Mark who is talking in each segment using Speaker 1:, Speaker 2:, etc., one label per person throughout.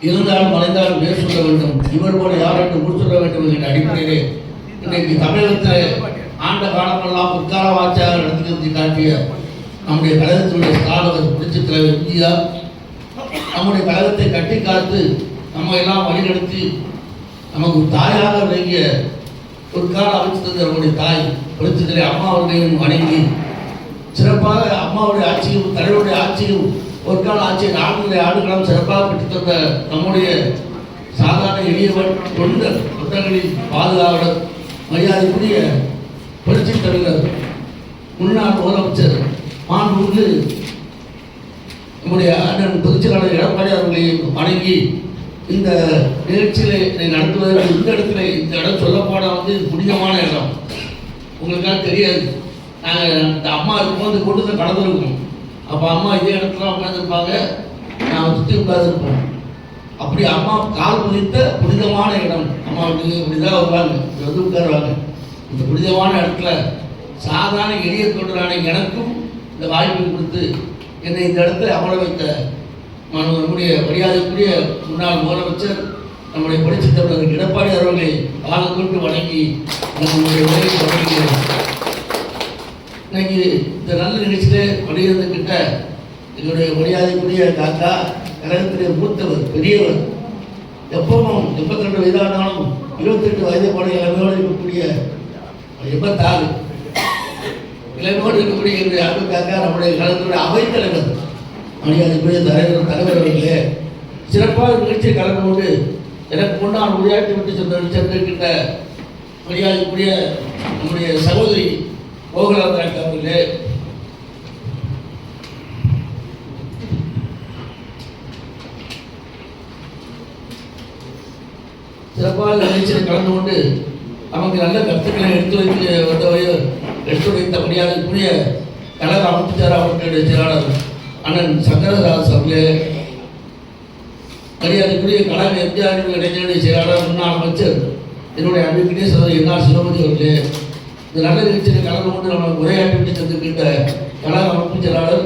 Speaker 1: இருந்தாலும் மறைந்தாலும் பேர் சொல்ல வேண்டும். இவர் போல யாரென்று ஊர் வேண்டும் என்ற அடிப்படையிலே இன்றைக்கு தமிழகத்தில் ஆண்ட காலமெல்லாம் பிற்கால வாட்சியாக நடத்தி காட்டிய நம்முடைய கழகத்தினுடைய ஸ்தாபகர் புரட்சி தலைவர் இந்தியா நம்முடைய கழகத்தை கட்டி காத்து நம்ம எல்லாம் வழிநடத்தி நமக்கு தாயாக விளங்கிய ஒரு கால அமைச்சு தந்த நம்முடைய தாய் புரட்சி தலைவர் அம்மா அவர்களையும் வணங்கி சிறப்பாக அம்மாவுடைய ஆட்சியும் தலைவருடைய ஆட்சியும் ஒரு கால ஆட்சியை நான்கு ஆண்டுகளும் சிறப்பாக பெற்றுத்தந்த நம்முடைய சாதாரண எளியவன் தொண்டர் தொண்டர்களின் பாதுகாவலர் மரியாதைக்குரிய புரட்சி தலைவர் முன்னாள் முதலமைச்சர் மாண்புமிகு நம்முடைய அண்ணன் பொதுச்செயலாளர் எடப்பாடி அவர்களை வணங்கி இந்த நிகழ்ச்சியிலே நடத்துவதற்கு இந்த இடத்துல இந்த இடம் சொல்லப்போனால் வந்து புனிதமான இடம். உங்களுக்காக தெரியாது. நாங்கள் இந்த அம்மா இருக்கும்போது கொண்டு கூட்டத்தில் கடந்திருக்கோம். அப்போ அம்மா இதே இடத்துல உட்காந்துருப்பாங்க நான் சுற்றி உட்காந்துருப்போம் அப்படி அம்மா கால் பதித்த புனிதமான இடம். அம்மா வீட்டுக்கு இப்படிதான் வருவாங்க. இங்க வந்து உட்காருவாங்க. இந்த புனிதமான இடத்துல சாதாரண எளிய தொண்டரான எனக்கும் இந்த வாய்ப்பு கொடுத்து என்னை இந்த இடத்துல அமர வைத்த நம்முடைய மரியாதைக்குரிய முன்னாள் முதலமைச்சர் நம்முடைய படித்த தமிழர் எடப்பாடி அவர்களை வாழ்ந்து கொண்டு வணங்கி நம்முடைய உரையை தொடங்குகிறோம் இன்னைக்கு இந்த நல்ல நிகழ்ச்சியிலே வழியிருந்துக்கிட்ட என்னுடைய மரியாதைக்குரிய காக்கா கழகத்திலே மூத்தவர் பெரியவர் எப்பவும் எண்பத்தி ரெண்டு வயதானாலும் இருபத்தெட்டு வயது போன இளமையோடு இருக்கக்கூடிய எண்பத்தாறு இளமையோடு இருக்கக்கூடிய என்னுடைய அன்பு காக்கா நம்முடைய கழகத்தினுடைய அவைத்தலைவர் மரியாதைக்குரிய தலைவர் தலைவர் அவர்களே சிறப்பாக நிகழ்ச்சியை கலந்து கொண்டு எனக்கு முன்னால் உரையாற்றி விட்டு சென்று சென்றிருக்கின்ற மரியாதைக்குரிய நம்முடைய சகோதரி கோகுலாந்தராக் அவர்களே சிறப்பாக நிகழ்ச்சியில் கலந்து கொண்டு நமக்கு நல்ல கருத்துக்களை எடுத்து வைத்து வந்தவை எடுத்து வைத்த மரியாதைக்குரிய கழக அமைச்சர் அவர்களுடைய செயலாளர் அண்ணன் சங்கரதாஸ் அவர்களே. மரியாதைக்குரிய கழக எம்ஜிஆர் இளைஞருடைய செயலாளர் முன்னாள் அமைச்சர் என்னுடைய அன்பிற்குரிய சகோதரி என்ஆர் சிவமதி அவர்களே. இந்த நல்ல நிகழ்ச்சியில் கலந்து கொண்டு நம்ம உரையாற்றி சென்றிருக்கின்ற கழக அமைப்பு செயலாளர்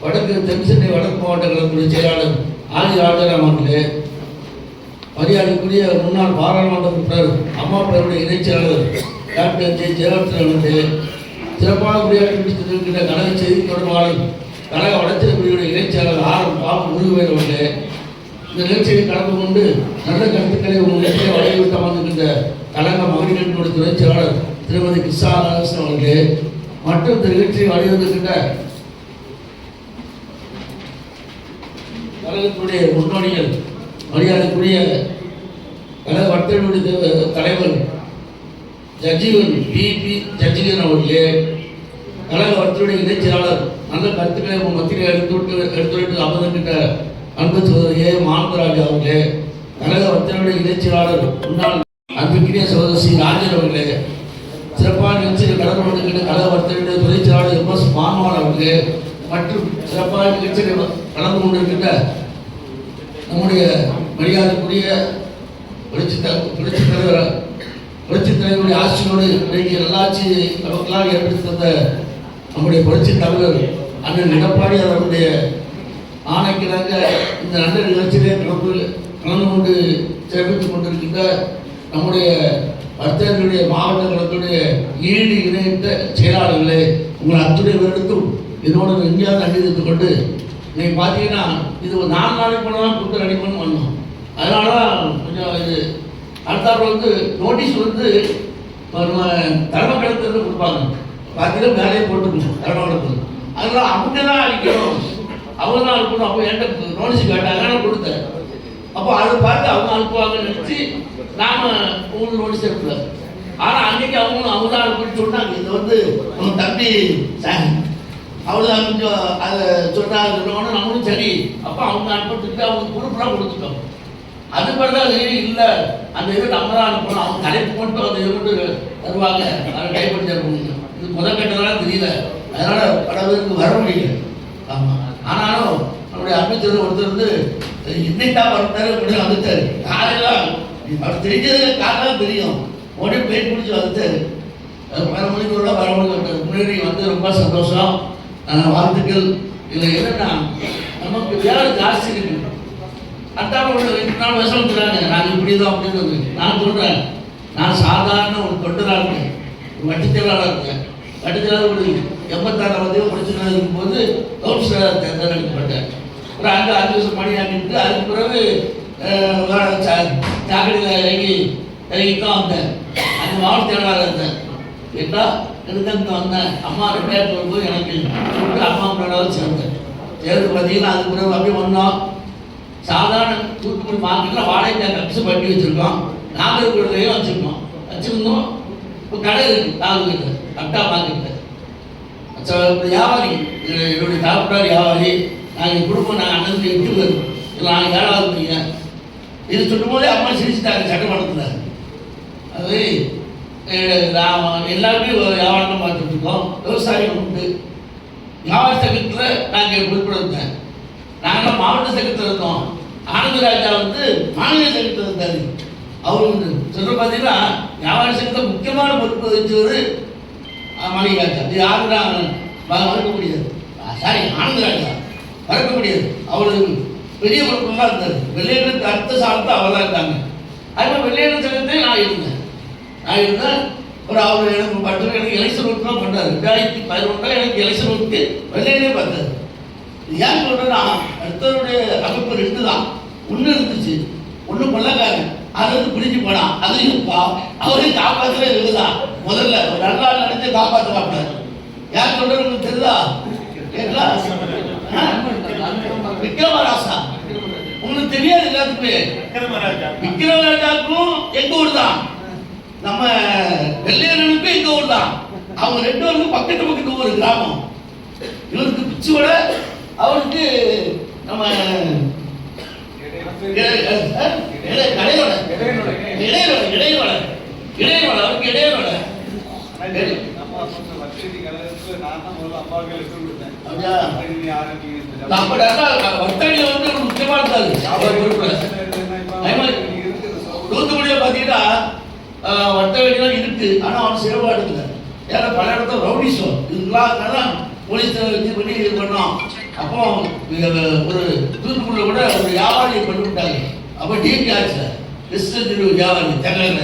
Speaker 1: வடக்கு தென் சென்னை வடக்கு மாவட்ட கழகத்துடைய செயலாளர் ஆதி ராஜாராம் அவர்களே மரியாதைக்குரிய முன்னாள் பாராளுமன்ற உறுப்பினர் அம்மா பேருடைய இணைச் செயலாளர் டாக்டர் ஜெய் ஜெயவர்த்தன் அவர்களே சிறப்பாக உரையாற்றி சென்றிருக்கின்ற கழக செய்தி தொடர்பாளர் கழக வளர்ச்சி பிரிவுடைய இணைச் செயலாளர் ஆர் பாபு முருகவேல் அவர்களே இந்த நிகழ்ச்சியை கலந்து கொண்டு நல்ல கருத்துக்களை உங்களுக்கு வலியுறுத்த வந்திருக்கின்ற கழக மகளிர் துணை செயலாளர் திருமதி கிருஷ்ணா ராமகிருஷ்ணன் அவர்களுக்கு மற்றும் இந்த நிகழ்ச்சியை வலியுறுத்துகின்ற கழகத்துடைய முன்னோடிகள் மரியாதைக்குரிய கழக வட்டத்தினுடைய தலைவர் ஜஜீவன் பிபி ஜஜீவன் அவர்களே கழக வர்த்தகனுடைய இணைச் செயலாளர் நல்ல கருத்துக்களை உங்கள் மத்தியில் எடுத்துவிட்டு எடுத்துவிட்டு அமர்ந்துகிட்ட அன்பு சோதரியே ஏ அவர்களே கழக வட்டத்தினுடைய இணைச் செயலாளர் முன்னாள் அன்புக்கிரிய சகோதரி ராஜன் அவர்களே சிறப்பான நிகழ்ச்சியில் கலந்து கொண்டிருக்கின்ற கழக வர்த்தகனுடைய துணை எம் எஸ் மாமன் அவருக்கு மற்றும் சிறப்பான நிகழ்ச்சியில் கலந்து கொண்டிருக்கின்ற நம்முடைய மரியாதைக்குரிய புரட்சி புரட்சி தலைவர் புரட்சி தலைவருடைய ஆட்சியோடு இன்றைக்கு நல்லாட்சி நமக்கெல்லாம் ஏற்படுத்தி தந்த நம்முடைய புரட்சி தலைவர் அண்ணன் எடப்பாடி அவருடைய ஆணைக்கிழங்க இந்த நல்ல நிகழ்ச்சியிலே கலந்து கலந்து கொண்டு சிறப்பித்துக் கொண்டிருக்கின்ற நம்முடைய வர்த்தகர்களுடைய மாவட்டங்களுடைய ஈடு இணைத்த செயலாளர்களே உங்கள் அத்துணை வருடத்தும் இதோடு எங்கேயாவது அங்கீகரித்துக் கொண்டு இன்னைக்கு பார்த்தீங்கன்னா இது ஒரு நாலு நாளைக்கு போனால் கொடுத்த ரெடி பண்ணி வந்தோம் அதனால தான் கொஞ்சம் இது அடுத்தாப்புல வந்து நோட்டீஸ் வந்து நம்ம தலைமை கொடுப்பாங்க. பார்த்தீங்கன்னா வேலையை போட்டுக்கணும் தலைமை கழகத்தில் அதனால அவங்க தான் அழிக்கணும் அவங்க தான் அனுப்பணும் அப்போ என்கிட்ட நோட்டீஸ் கேட்டாங்க கொடுத்தேன். அப்போ அதை பார்த்து அவங்க அனுப்புவாங்கன்னு நினச்சி நாம உங்களுக்கு நோட்டீஸ் ஆனால் அன்னைக்கு அவங்க அவங்க தான் அனுப்பிட்டு சொன்னாங்க. இது வந்து உங்க தம்பி அவ்வளோதான் கொஞ்சம் அதை சொன்னாங்க நம்மளும் சரி. அப்போ அவங்க அனுப்பிட்டு அவங்க குரூப்லாம் கொடுத்துட்டோம். அது மாதிரி தான் இல்லை. அந்த இது நம்ம தான் அனுப்பணும். அவங்க தலைப்பு மட்டும் அந்த இது கொண்டு தருவாங்க அதை கைப்பற்றி தருவாங்க இது முதல் கட்டதெல்லாம் தெரியல. அதனால பல பேருக்கு வர முடியல. ஆமாம் ஆனாலும் நம்முடைய அமைச்சர் ஒருத்தர் வந்து இன்னைக்கு தான் வந்துட்டாரு இப்படி வந்துட்டாரு. யாரெல்லாம்? அவர் தெரிஞ்சது காரணம் தெரியும். உடனே பேர் பிடிச்சி வந்துட்டாரு. அது பல மணிக்கு உள்ள பல முன்னாடி வந்து ரொம்ப சந்தோஷம். வாழ்த்துக்கள். இதில் என்னன்னா நமக்கு வேலை ஜாஸ்தி இருக்கு. அத்தாவை ஒரு ரெண்டு நாள் வருஷம் வச்சுறாங்க நான் இப்படி தான் அப்படின்னு நான் சொல்கிறேன் நான் சாதாரண ஒரு தொண்டராக இருக்கேன். ஒரு வட்டித்தொழிலாளர் இருக்கேன். வட்டித்தொழிலாளர் ஒரு எண்பத்தாறு வந்து படிச்சுட்டு இருக்கும்போது கவுன்சிலராக தேர்ந்தெடுக்கப்பட்டேன் ஒரு அஞ்சு அஞ்சு வருஷம் பணி ஆகிட்டு அதுக்கு பிறகு சாக்கடையில் இறங்கி இறங்கி தான் வந்தேன் அந்த மாவட்ட செயலாளர் இருந்தேன் கேட்டா எனக்கு வந்தேன் அம்மா ரிட்டையர் போகும்போது எனக்கு கூப்பிட்டு அம்மா முன்னாடி சேர்ந்தேன் சேர்ந்து பார்த்தீங்கன்னா அதுக்கு பிறகு அப்படியே வந்தோம் சாதாரண தூத்துக்குடி மார்க்கெட்டில் வாடகை கப்ஸ் பண்ணி வச்சுருக்கோம் நாகர்கோவிலையும் வச்சுருக்கோம் வச்சுருந்தோம் இப்போ கடை இருக்குது நாகர்கிட்ட கட்டா மார்க்கெட்டில் வியாபாரி என்னுடைய தாப்படார் வியாபாரி நாங்கள் குடும்பம் நாங்கள் அண்ணன் எட்டு பேர் இல்லை நாங்கள் ஏழாவது பையன் இது சொல்லும் போதே அம்மா சிரிச்சுட்டாங்க சட்டமன்றத்தில். அது அஹ், நான் எல்லாருமே வியாபாரம் பார்த்துட்டு இருக்கோம். விவசாயம் உண்டு. வியாபார சங்கத்தில் நாங்கள் உட்படுத்தேன் நாங்கள் மாவட்ட சங்கத்தில் இருந்தோம் ஆனந்தராஜா வந்து மாநில சங்கத்தில் இருந்தார். அவர் வந்து சொல்ற பார்த்தீங்கன்னா வியாபார சங்கத்தில் முக்கியமான பொறுப்பு வச்சவர் மாணிகராஜா இது யாரும் மறக்க முடியாது. சாரி ஆனந்தராஜா மறக்க முடியாது. அவரு பெரிய பொறுப்புலாம் இருந்தார் வெள்ளையிடத்து அடுத்த சாலத்தை அவள் தான் இருந்தாங்க அதுமாதிரி வெள்ளையன் சங்கத்தை நான் இருந்தேன். நான் இருந்தேன் ஒரு அவர் எனக்கு பட்டு எனக்கு எலெக்ஷன் ஒர்க் தான் பண்ணார். ரெண்டாயிரத்தி பதினொன்றில் எனக்கு எலெக்ஷன் ஒர்க்கு வெள்ளையனே பார்த்தார். ஏன் சொல்றேன்னா அடுத்தவருடைய அமைப்பு ரெண்டு தான். ஒன்று இருந்துச்சு. ஒன்று கொள்ளக்காரன். அது வந்து பிடிச்சு போனான் அது இருப்பா. அவரையும் காப்பாற்றுற இருக்குதா முதல்ல ஒரு நல்லா நினைச்சு காப்பாற்ற மாட்டார். யார் சொல்றது உங்களுக்கு தெரியுதா? கேட்கலாம். விக்ரமராசா உங்களுக்கு தெரியாது எல்லாத்துக்குமே. விக்ரமராஜாவுக்கும் எங்க ஊர் தான். நம்ம வெள்ளையனுக்கும் எங்க ஊர் தான். அவங்க ரெண்டு பேருக்கும் பக்கத்து பக்கத்து ஊர் கிராமம். இவருக்கு பிச்சுவட அவருக்கு நம்ம கடையோட இடையோட இடையோட இடையோட அவருக்கு இடையோட பொறுப்புல தூத்துக்குடியில பாத்தீங்கன்னா வர்த்தகலாம் இருக்கு. ஆனா அவன் செயல்பாடு இல்லை. ஏன்னா பல இடத்துல ரவுடிசம். இதெல்லாம் போலீஸ் இது பண்ணி இது பண்ணோம். அப்போ ஒரு தூத்துக்குடியில கூட ஒரு வியாபாரியை பண்ணி விட்டாங்க அப்போ டிஎம்கே ஆச்சு கிருஷ்ணகிரி வியாபாரி தகவல்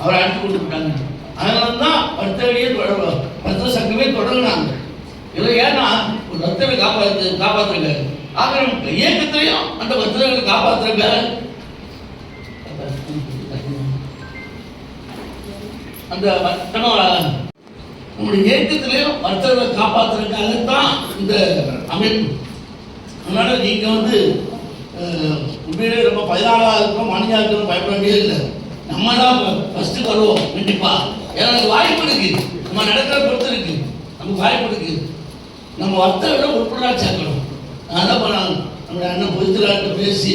Speaker 1: அவரை அடித்து கொண்டு விட்டாங்க அதனால தான் வர்த்தகையே தொடர் சங்கமே தொடங்கினாங்க. இல்லை ஏன்னா ஒரு வர்த்தகை காப்பாற்று காப்பாற்றுங்க ஆகிற இயக்கத்திலையும் அந்த பக்தர்களை காப்பாற்றுங்க அந்த வ- நம்ம நம்முடைய இயக்கத்திலையும் வர்த்தகத்தை காப்பாற்றுறதுக்காகத்தான் இந்த அமைப்பு. அதனால நீங்க வந்து உண்மையிலே ரொம்ப பதினாலாக இருக்கும் மணியாக இருக்கோம் பயப்பட வேண்டியது இல்லை நம்ம தான் ஃபர்ஸ்ட் வருவோம். கண்டிப்பா. ஏன்னா வாய்ப்பு இருக்கு. நம்ம நடக்கிற பொறுத்து இருக்கு. நமக்கு வாய்ப்பு இருக்கு. நம்ம வர்த்தகம் உட்பட சேர்க்கணும் நான் பண்ணாங்க நம்முடைய அண்ணன் பொதுத்தலாட்ட பேசி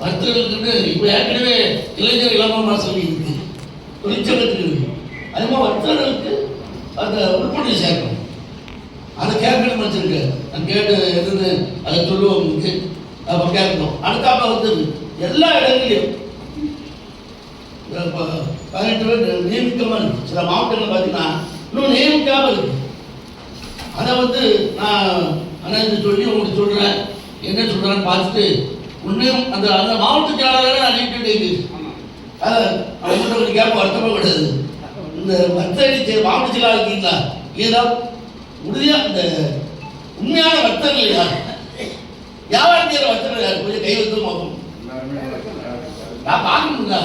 Speaker 1: வர்த்தகத்துக்கு இப்போ ஏற்கனவே இளைஞர் இளமமாக சொல்லி இருக்கு. தொழிற்சங்கத்துக்கு இருக்கு. அதே மாதிரி வர்த்தகர்களுக்கு அந்த உட்பட்டு சேர்க்கணும். அதை கேட்கணும் வச்சிருக்கு? நான் கேட்டு எதுன்னு அதை சொல்லுவோம் அப்போ கேட்கணும் அடுத்தாப்ப வந்து எல்லா இடங்களையும் பதினெட்டு பேர் நியமிக்காமல் சில மாவட்டங்கள் பார்த்தீங்கன்னா இன்னும் நியமிக்காமல் இருக்கு அதை வந்து நான் அண்ணன் சொல்லி உங்களுக்கு சொல்கிறேன் என்ன சொல்கிறேன்னு பார்த்துட்டு உண்மையும் அந்த அந்த மாவட்ட செயலாளரை நான் நீட்டு அதை அவங்க கொஞ்சம் வருத்தமாக கிடையாது இந்த வர்த்தக மாவட்ட செயலாளர் இருக்கீங்களா ஏதோ உறுதியாக இந்த உண்மையான வர்த்தகங்கள் யார்? வியாபாரத்தியர் வர்த்தகர்கள் யார்? கொஞ்சம் கை வந்து பார்ப்போம். நான் பார்க்கணுங்களா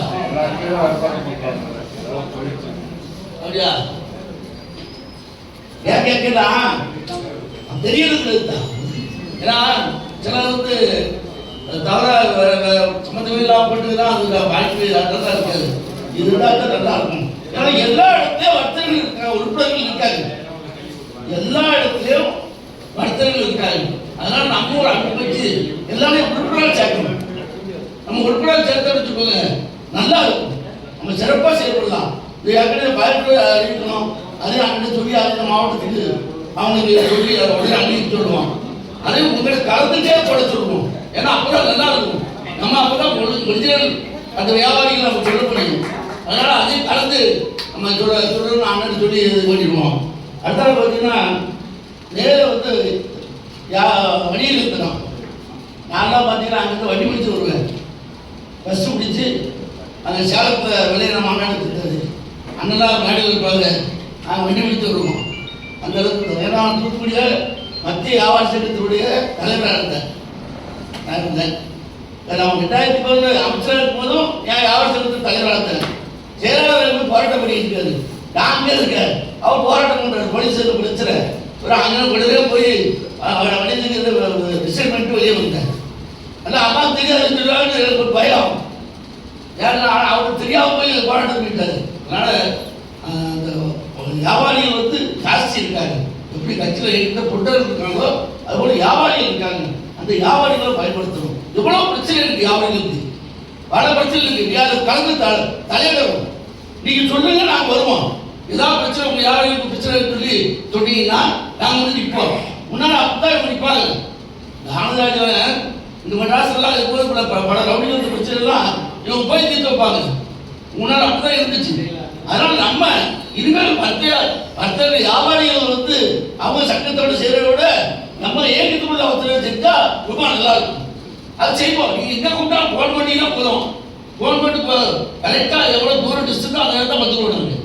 Speaker 1: அப்படியா? ஏன் கேட்கலாம் தெரியறது ஏன்னா சிலர் வந்து தவிர சம்மந்தமே இல்லாம பண்ணுறதுதான் அது வாய்ப்பு நல்லா இருக்காது. இது இருந்தா தான் நல்லா இருக்கும். ஏன்னா எல்லா இடத்துலயும் வர்த்தகர்கள் இருக்காங்க. உறுப்பினர்கள் இருக்காங்க. எல்லா இடத்துலயும் வர்த்தகர்கள் இருக்காங்க. அதனால நம்ம ஒரு அமைப்பு எல்லாமே உறுப்பினராக சேர்க்கணும். நம்ம உறுப்பினர் சேர்த்து வச்சுக்கோங்க நல்லா இருக்கும். நம்ம சிறப்பாக செயல்படலாம். இது ஏற்கனவே பயப்பட அறிவிக்கணும். அதே அங்கே சொல்லி அந்த மாவட்டத்துக்கு அவனுக்கு சொல்லி அதை உடனே அறிவிக்க சொல்லுவோம் அதே உங்களை கலந்துட்டே போட சொல்லுவோம். ஏன்னா அப்பதான் நல்லா இருக்கும். நம்ம அப்பதான் ஒரிஜினல் அந்த வியாபாரிகள் நம்ம சொல்ல முடியும். அதனால அதையும் கலந்து நம்ம சொல்ல சொல்லணும்னு அண்ணன் சொல்லி இது பண்ணிடுவோம். அடுத்தால பார்த்தீங்கன்னா நேரில் வந்து யா வணிகத்தினம் நான்லாம் பார்த்தீங்கன்னா அங்கேருந்து வண்டி முடிச்சு வருவேன். பஸ் பிடிச்சி அந்த சேலத்தில் வெளியே நம்ம அண்ணன் எடுத்துட்டாரு அண்ணெல்லாம் மேடையில் இருப்பாங்க நாங்கள் வண்டி பிடித்து வருவோம். அந்த அளவுக்கு ஏன்னா தூத்துக்குடிய மத்திய வியாபார சங்கத்தினுடைய தலைவராக இருந்தேன் நான் இருந்தேன். நான் ரெண்டாயிரத்தி பதினொன்று அமைச்சராக இருக்கும்போதும் என் வியாபார சங்கத்தின் தலைவராக இருந்தேன் செயலாளர் இருந்து போராட்டம் பண்ணிட்டு இருக்காரு. நான் அங்கே இருக்கேன் அவர் போராட்டம் பண்ணுறாரு போலீஸ் பிரச்சனை. ஒரு அங்கே உடனே போய் அவரை வணிகத்துக்கு ரிசைன் பண்ணிட்டு வெளியே வந்தேன் அல்ல அம்மா தெரியாது எனக்கு ஒரு பயம். ஏன்னா அவருக்கு தெரியாம போய் போராட்டம் பண்ணிட்டாரு. அதனால அந்த வியாபாரிகள் வந்து ஜாஸ்தி இருக்காங்க. எப்படி கட்சியில் எந்த புட்டர் இருக்காங்களோ அதுபோல வியாபாரிகள் இருக்காங்க. அந்த வியாபாரிகளை பயன்படுத்தணும். எவ்வளோ பிரச்சனை இருக்கு வியாபாரிகளுக்கு. பல பிரச்சனை இருக்கு. யாரு கலந்து த- தலையிடணும். நீங்கள் சொல்லுங்க நாங்கள் வருவோம். ஏதாவது பிரச்சனை உங்கள் யாருக்கு பிரச்சனை சொல்லி சொன்னீங்கன்னா நாங்கள் வந்து நிற்போம் முன்னாடி அப்பதான் நிற்பாங்க ராமராஜன் இந்த மெட்ராஸ்லாம் இருக்கும்போது பல பல- பல ரவுடிகள் பிரச்சனை எல்லாம் இவங்க போய் தீர்த்து வைப்பாங்க. முன்னாடி அப்படிதான் இருந்துச்சு. அதனால நம்ம இனிமேல் மத்திய மற்ற வியாபாரிகள் வந்து அவங்க சங்கத்தோட செய்யறத விட நம்ம ஏகத்துக்குள்ள ஒருத்தர் செஞ்சா ரொம்ப நல்லா இருக்கும். அது செய்வோம். நீங்க எங்க கூப்பிட்டா ஃபோன் பண்ணிங்கன்னா போதும். ஃபோன் பண்ணி கரெக்டாக எவ்வளோ தூரம் டிஸ்டன்ஸோ அந்த தான் வந்து விடுறாங்க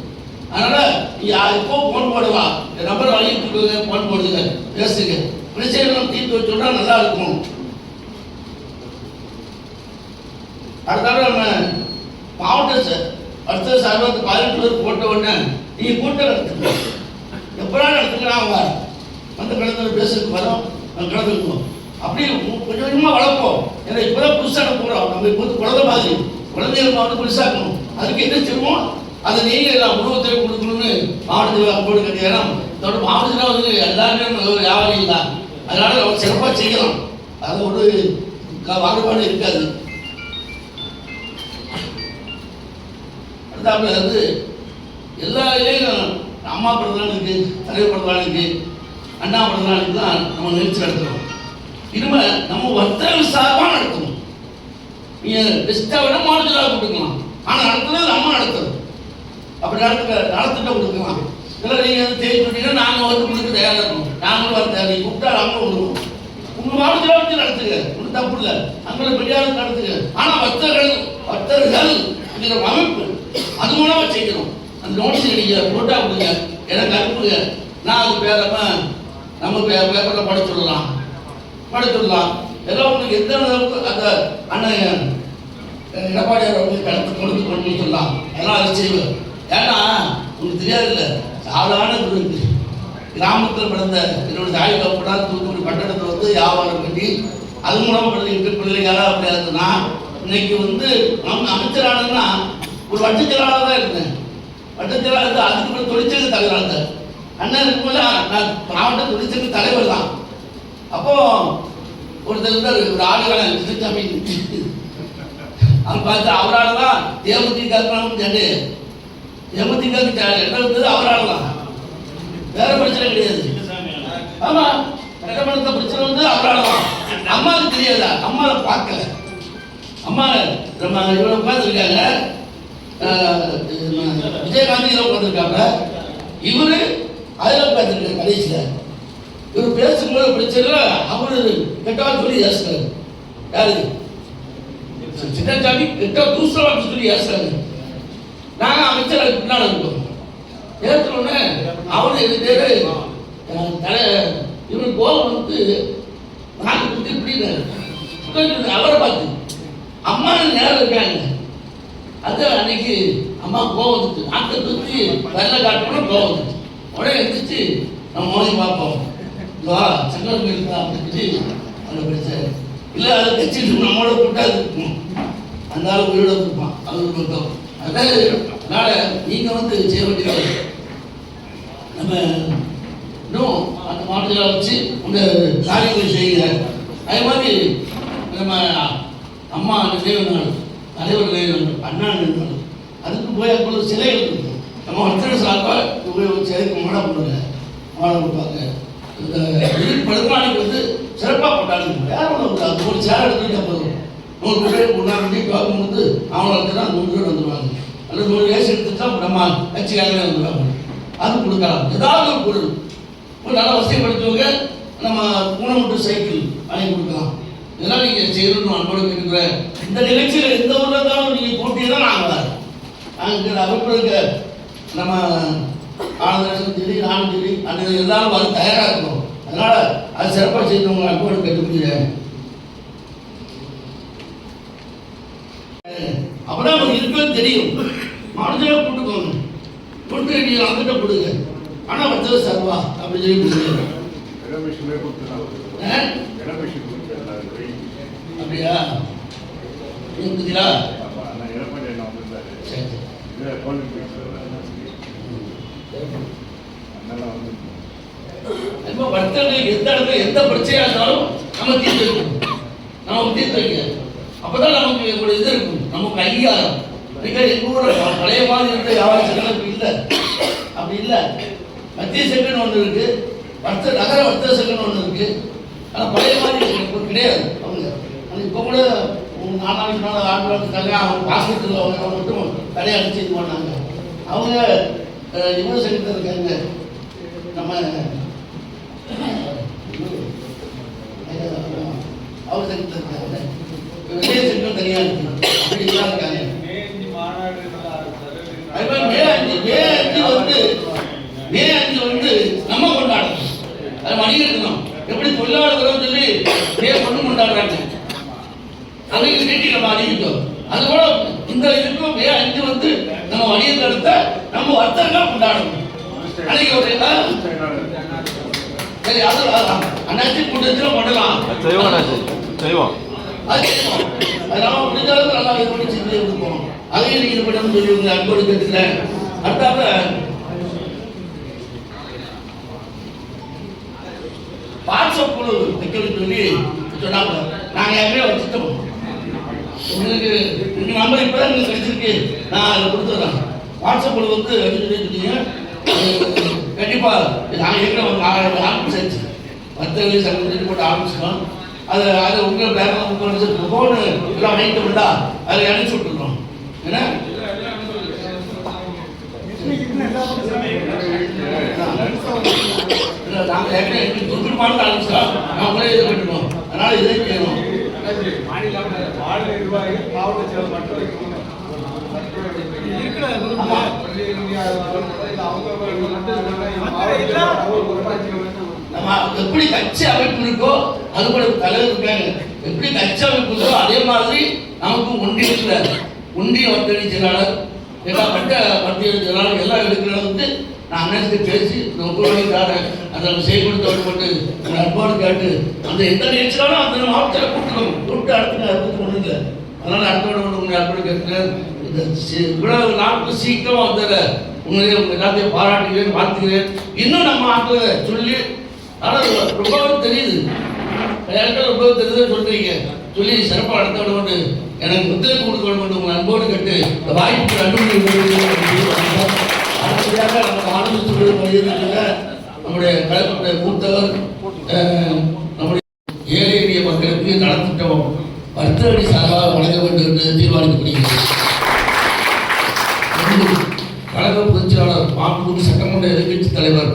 Speaker 1: அதனால நீ எப்போ ஃபோன் போடுவா. நம்பர் வாங்கி கொடுங்க போன் போடுங்க பேசுங்க. பிரச்சனை தீர்த்து வச்சோம்னா நல்லா இருக்கும். அடுத்தால நம்ம மாவட்ட அடுத்த சார்பாக பதினெட்டு பேர் போட்ட உடனே நீ கூட்டம் நடத்துக்கணும் எப்படா நடத்துக்கலாம் அவங்க அந்த கடந்து பேசுறதுக்கு வரோம் நம்ம கடந்துருக்கோம் அப்படியே கொஞ்சம் கொஞ்சமாக வளர்ப்போம். ஏன்னா இப்போ தான் புதுசாக போகிறோம் நம்ம இப்போ வந்து குழந்தை மாதிரி. குழந்தைகள் மாவட்டம் புதுசாக்கணும் அதுக்கு என்ன செய்வோம் அதை நீங்கள் எல்லாம் உணவுத்துறை கொடுக்கணும்னு மாவட்டத்தில் போடு கட்டி ஏன்னா இதோட மாவட்டத்தில் வந்து எல்லாருமே ஒரு இல்லை தான். அதனால சிறப்பாக செய்யலாம். அது ஒரு க- இருக்காது. அடுத்தாப்புல வந்து எல்லா இதுலேயும் அம்மா பிறந்தநாளுக்கு தலைவர் பிறந்தநாளுக்கு அண்ணா பிறந்தநாளுக்கு தான் நம்ம நிகழ்ச்சி நடத்துகிறோம் இனிமே நம்ம வர்த்தக சார்பாக நடத்தணும் நீங்கள் பெஸ்ட்டாக விட மாநிலத்தில் கொடுக்கலாம். ஆனால் நடத்துனது நம்ம நடத்துறது. அப்படி நடத்துக்க நடத்திட்ட கொடுக்கலாம். இல்லை நீங்கள் வந்து தேடி சொன்னீங்கன்னா நாங்கள் வந்து கொடுக்க தயாராக இருக்கணும் நாங்களும் வர தேவை கூப்பிட்டா நாங்களும் வருவோம் உங்கள் மாவட்டத்தில் வச்சு நடத்துங்க. ஒன்றும் தப்பு இல்லை. அங்கே பெரியாரும் நடத்துங்க. ஆனால் வர்த்தகர்கள் வர்த்தகர்கள் என்கிற அமைப்பு அது மூலமா செய்யணும். அந்த நோட்டீஸ் நீங்க போட்டா கொடுங்க. எனக்கு அனுப்புங்க நான் அது பேரம நம்ம பே- பேப்பர்ல படிச்சுடலாம் படிச்சுடலாம் எல்லாம் உங்களுக்கு எந்த அளவுக்கு அந்த அண்ணன் அஹ், எடப்பாடியார் அவங்களுக்கு கலந்து கொடுத்து கொண்டு சொல்லலாம். அதெல்லாம் அதை செய்வேன் ஏன்னா உங்களுக்கு தெரியாது இல்லை சாதாரண விருந்து கிராமத்தில் பிறந்த என்னோட தாய் கப்படா தூத்துக்குடி பட்டணத்தை வந்து வியாபாரம் பண்ணி அது மூலமாக பிறந்த பிள்ளைங்க யாராவது அப்படி இன்னைக்கு வந்து நம்ம அமைச்சரானதுன்னா ஒரு வட்டச்செயலாளர் தான் இருந்தேன். வட்டச்செயலாளர் இருந்து அதுக்கு பிறகு தொழிற்சங்க தலைவராக இருந்தேன் அண்ணன் இருக்கும்போது நான் மாவட்ட தொழிற்சங்க தலைவர் தான். அப்போ ஒருத்தர் இருந்தார் ஒரு ஆளுகளை சின்னசாமி அவன் பார்த்து அவரால் தான் தேமுதிக ஜெண்டு தேமுதிக என்ன இருந்தது? அவரால் தான். வேற பிரச்சனை கிடையாது. ஆமா கட்டமடத்த பிரச்சனை வந்து அவரால் தான். அம்மாவுக்கு தெரியாதா? அம்மாவை பார்க்கல. அம்மா நம்ம இவ்வளவு பார்த்துருக்காங்க விஜயகாந்தி இதில் உட்காந்துருக்காங்க இவரு அதில் உட்காந்துருக்காரு கடைசியில். இவர் பேசும்போது பிரச்சனை அவரு கெட்டவா சொல்லி ஏசுறாரு யாரு? சின்னசாமி கெட்ட தூசலா சொல்லி ஏசுறாரு நாங்க அமைச்சர் பின்னால இருக்கோம். ஏற்றுனோடனே அவரு எனக்கு பேரு அஹ், தலை இவனுக்கு கோபம் வந்து நாக்கு குத்தி அவரை பார்த்து அம்மா நேரம் இருக்காங்க. அது அன்னைக்கு அம்மா கோவம் வந்துச்சு நாக்கை குத்தி வெள்ளை காட்டணும் கோவம் வந்துச்சு உடனே எழுந்திரிச்சு நம்ம மோதி பார்ப்போம். வா சங்கர் கோயில் தான் அப்படின்னு அந்த பிரச்சனை இல்லை அதை கட்சிட்டு நம்மளோட கூட்டா இருக்கும் அந்த ஆள் உயிரோட இருப்பான் அது ஒரு பக்கம். அதனால அதனால நீங்க வந்து செய்ய வேண்டியது நம்ம இன்னும் அந்த மாவட்டத்தில் வச்சு உங்க காரியங்களை செய்கிறார் அதே மாதிரி நம்ம அம்மா நினைவு நாள். தலைவர் நினைவு அண்ணா அதுக்கு போய் அப்போ சிலைகள் இருக்கு நம்ம ஒருத்தர் சார்பாக போய் ஒரு சிலைக்கு மாட போடுங்க மாட கொடுப்பாங்க இந்த உயிர் வந்து சிறப்பாக போட்டாலும் யார் ஒன்று அது ஒரு சேர் எடுத்துக்கிட்டா போதும். நூறு பேர் முன்னாடி பார்க்கும்போது பார்க்கும் அவங்களுக்கு தான் நூறு பேர் வந்துடுவாங்க அல்லது நூறு ஏசி எடுத்துட்டா நம்ம கட்சிக்காரங்களே வந்துடுவாங்க அது கொடுக்கலாம். ஏதாவது ஒரு பொருள். ஒரு நல்ல வசதிப்படுத்தவங்க நம்ம ஊனமுட்டு சைக்கிள் வாங்கி கொடுக்கலாம். இதெல்லாம் நீங்க செய்யணும்னு அன்போடு கேட்கிறேன் இந்த நிகழ்ச்சியில எந்த ஊர்ல இருந்தாலும் நீங்க கூட்டினா நாங்க வரோம் நாங்க அவர்களுக்கு நம்ம ஆனந்தரசன் சரி நானும் சரி அந்த எல்லாரும் வந்து தயாரா இருக்கணும். அதனால அது சிறப்பாக செய்யணும் அன்போடு கேட்டுக்கிறேன் அப்பதான் நமக்கு இருக்குன்னு தெரியும். மாவட்டத்தில் கூட்டுக்கோங்க கூட்டு நீங்க அங்கிட்ட கொடுங்க ஆனா வச்சது சர்வா அப்படி சொல்லி கொடுங்க அப்படியா இருக்குதுங்களா வர்த்தகர்கள் எந்த இடத்துல எந்த பிரச்சனையா இருந்தாலும் நம்ம தீர்த்து வைக்கணும். நம்ம தீர்த்து வைக்க அப்பதான் நமக்கு ஒரு இது இருக்கும். நமக்கு ஊர்ல பழைய மாதிரி இருந்த வியாபார சங்கம் இல்லை. அப்படி இல்லை. மத்திய சங்கம்னு ஒன்று இருக்கு. வர்த்த நகர வர்த்தக சங்கம்னு ஒன்று இருக்கு. ஆனால் பழைய மாதிரி கிடையாது. இப்போ கூட உங்க நாலாவது நாள் ஆண்டு இருக்காங்க அவங்க பாஸ்போர்ட்டில் அவங்க மட்டும் தடையை அடிச்சு இது பண்ணாங்க. அவங்க இவ்வளோ இவங்க இருக்காங்க நம்ம அவர் சங்கத்தில் இருக்காங்க விஜய சங்கம் தனியாக இருக்கு அப்படிலாம் இருக்காங்க அது மாதிரி மே அஞ்சு மே அஞ்சு வந்து மே அஞ்சு வந்து நம்ம கொண்டாடணும் அது மணிகட்டணும் எப்படி தொழிலாளர்களும் சொல்லி மே ஒன்று கொண்டாடுறாங்க அதையும் நீட்டி நம்ம அறிவித்தோம் அதுபோல இந்த இதுக்கும் மே அஞ்சு வந்து நம்ம வணிக தடுத்த நம்ம வர்த்தகம் கொண்டாடணும் அன்னைக்கு ஒரு ஆ? சரி அது அண்ணாச்சி கூட்டத்தில் பண்ணலாம்
Speaker 2: செய்வோம் அண்ணாச்சி செய்வோம்
Speaker 1: அது செய்வோம். அது நம்ம முடிஞ்ச அளவுக்கு நல்லா இது பண்ணி செஞ்சு கொடுப்போம் அதையும் நீங்க இது பண்ணணும்னு சொல்லி உங்க அன்போடு கேட்டுக்கிறேன் அடுத்தாப்ப வாட்ஸ்அப் குழு வைக்கணும்னு சொல்லி சொன்னாங்க. நாங்க ஏற்கனவே வச்சுட்டோம் உங்களுக்கு இந்த நம்பர் இப்பதான் உங்களுக்கு கிடைச்சிருக்கு. நான் அதை கொடுத்துறேன் வாட்ஸ்அப் குழு வந்து வச்சுட்டீங்க கண்டிப்பா நான் ஏற்கனவே ஒரு நாலாயிரம் ஆரம்பிச்சாச்சு வர்த்தக சங்கத்துக்கு போட்டு ஆரம்பிச்சிட்டோம் அது அது உங்கள் பேரம் உங்க ஃபோனு எல்லாம் வாங்கிட்டு வந்தா அதை அனுப்பிச்சு விட்டு நாங்கள் ஏற்கனவே எங்களுக்கு துர்பிரமாணம் ஆரம்பிச்சிட்டோம் நான் உங்களே இது பண்ணிடுவோம் அதனால இதை செய்யணும்
Speaker 3: மாநில நிர்வாகி மாவட்ட செயலர் மட்டும்
Speaker 1: எப்படி கட்சி அமைப்பு இருக்கோ அது போல தலைவர் இருக்காங்க எப்படி கட்சி அமைப்பு இருக்கோ அதே மாதிரி நமக்கு ஒன்றியத்துல ஒன்றிய வர்த்தக செயலாளர் எல்லா வட்ட மத்திய செயலாளர் எல்லாம் எடுக்கிற வந்து நான் அண்ணனுக்கு பேசி இந்த அதை நம்ம செயல்படுத்த போட்டு உங்களை அன்போடு கேட்டு அந்த எந்த நிகழ்ச்சியாலும் அந்த மாவட்டத்தில் கூட்டணும் கூப்பிட்டு அடுத்து அறுபத்தி ஒன்றும் இல்லை. அதனால அடுத்தோட ஒன்று உங்களை அன்போடு கேட்கிறேன் இந்த இவ்வளவு நாட்கள் சீக்கிரம் வந்தத உங்களை உங்கள் எல்லாத்தையும் பாராட்டுகிறேன் வாழ்த்துகிறேன். இன்னும் நம்ம ஆட்களை சொல்லி ஆனால் ரொம்பவும் தெரியுது. எனக்கு ரொம்ப தெரியுதுன்னு சொல்கிறீங்க சொல்லி சிறப்பாக நடத்த வேண்டும் என்று எனக்கு ஒத்துழைப்பு கொடுக்க வேண்டும் என்று உங்கள் அன்போடு கேட்டு இந்த வாய்ப்பு அடுத்தபடியாக நம்ம நமக்கு ஆனந்தத்துடைய நம்முடைய கழகத்துடைய மூத்தவர் நம்முடைய ஏழை எளிய மக்களுக்கு நலத்திட்டம் வர்த்தகடி சாராக வழங்க வேண்டும் என்று தீர்மானிக்கப்படுகிறது. கழக பொதுச்செயலாளர் மாண்புமிகு சட்டமன்ற எதிர்க்கட்சி தலைவர்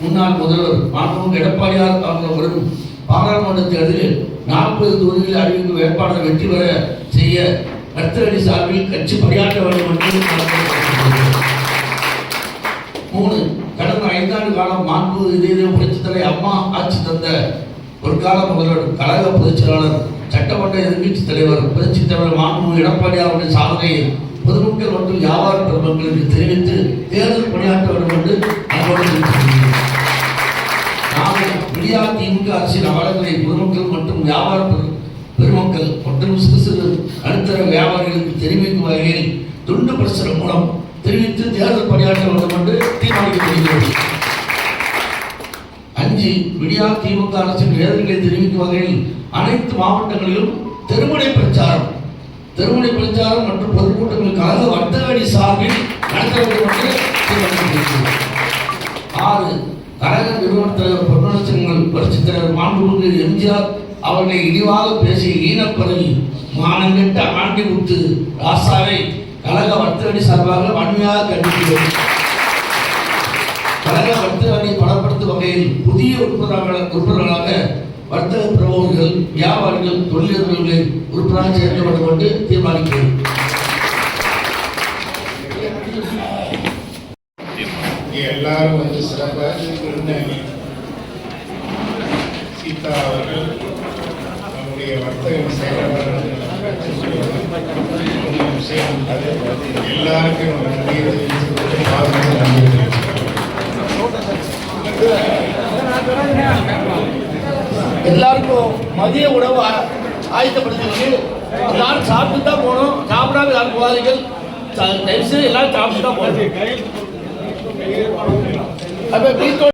Speaker 1: முன்னாள் முதல்வர் மாண்புமிகு எடப்பாடியார் அவர்களும் பாராளுமன்ற தேர்தலில் நாற்பது தொகுதிகளில் அறிவிக்கும் வேட்பாளர் வெற்றி பெற செய்ய கர்த்தரடி சார்பில் கட்சி பணியாற்ற வேண்டும் என்று மூணு கடந்த ஐந்தாண்டு காலம் மாண்பு இதே புரட்சித் அம்மா ஆட்சி தந்த ஒரு கால முதல்வர் கழக பொதுச் செயலாளர் சட்டமன்ற எதிர்கட்சி தலைவர் புரட்சித் தலைவர் மாண்பு எடப்பாடி அவருடைய சாதனையை பொதுமக்கள் மற்றும் வியாபார பெருமக்களுக்கு தெரிவித்து தேர்தல் பணியாற்ற வேண்டும் என்று அன்போடு அதிமுக அரசியல் அவலங்களை பொதுமக்கள் மற்றும் வியாபார பெருமக்கள் மற்றும் சிறு சிறு நடுத்தர வியாபாரிகளுக்கு தெரிவிக்கும் வகையில் துண்டு பிரசுரம் மூலம் தெரிவித்து தேர்தல் பணியாற்ற வேண்டும் என்று தீர்மானிக்கப்படுகிறது அஞ்சு விடியா திமுக அரசின் வேதனைகளை தெரிவிக்கும் வகையில் அனைத்து மாவட்டங்களிலும் தெருமுனை பிரச்சாரம். தெருமுனை பிரச்சாரம் மற்றும் பொதுக்கூட்டங்களுக்காக வர்த்தக அணி சார்பில் நடத்த வேண்டும் என்று தீர்மானிக்கப்படுகிறது ஆறு கழக நிறுவன தலைவர் பொன்னரசங்கள் புரட்சித் தலைவர் மாண்புமிகு எம்ஜிஆர் அவர்களை இழிவாக பேசி ஈனப்பதவி மானங்கெட்ட ஆண்டி விட்டு ராசாவை கழக வர்த்தகடி சார்பாக வன்மையாக கண்டிக்கிறோம். கழக வர்த்தகடி பலப்படுத்தும் வகையில் புதிய உறுப்பினர்களாக உறுப்பினர்களாக வர்த்தக பிரமுகர்கள் வியாபாரிகள் தொழிலதிபர்களை உறுப்பினராக சேர்க்க கொண்டு என்று
Speaker 4: எல்லாரும் வந்து சிறப்பாக சீதா அவர்கள் நம்முடைய வர்த்தக செயலாளர்கள் எல்லாருக்கும் நன்றி
Speaker 1: எல்லாருக்கும் மதிய உணவு ஆ- எல்லாரும் சாப்பிட்டு தான் போகணும். சாப்பிடாம எல்லாரும் போகாதீர்கள் தயவுசெய்து எல்லாரும் சாப்பிட்டு தான் போகணும். அப்போ வீட்டோட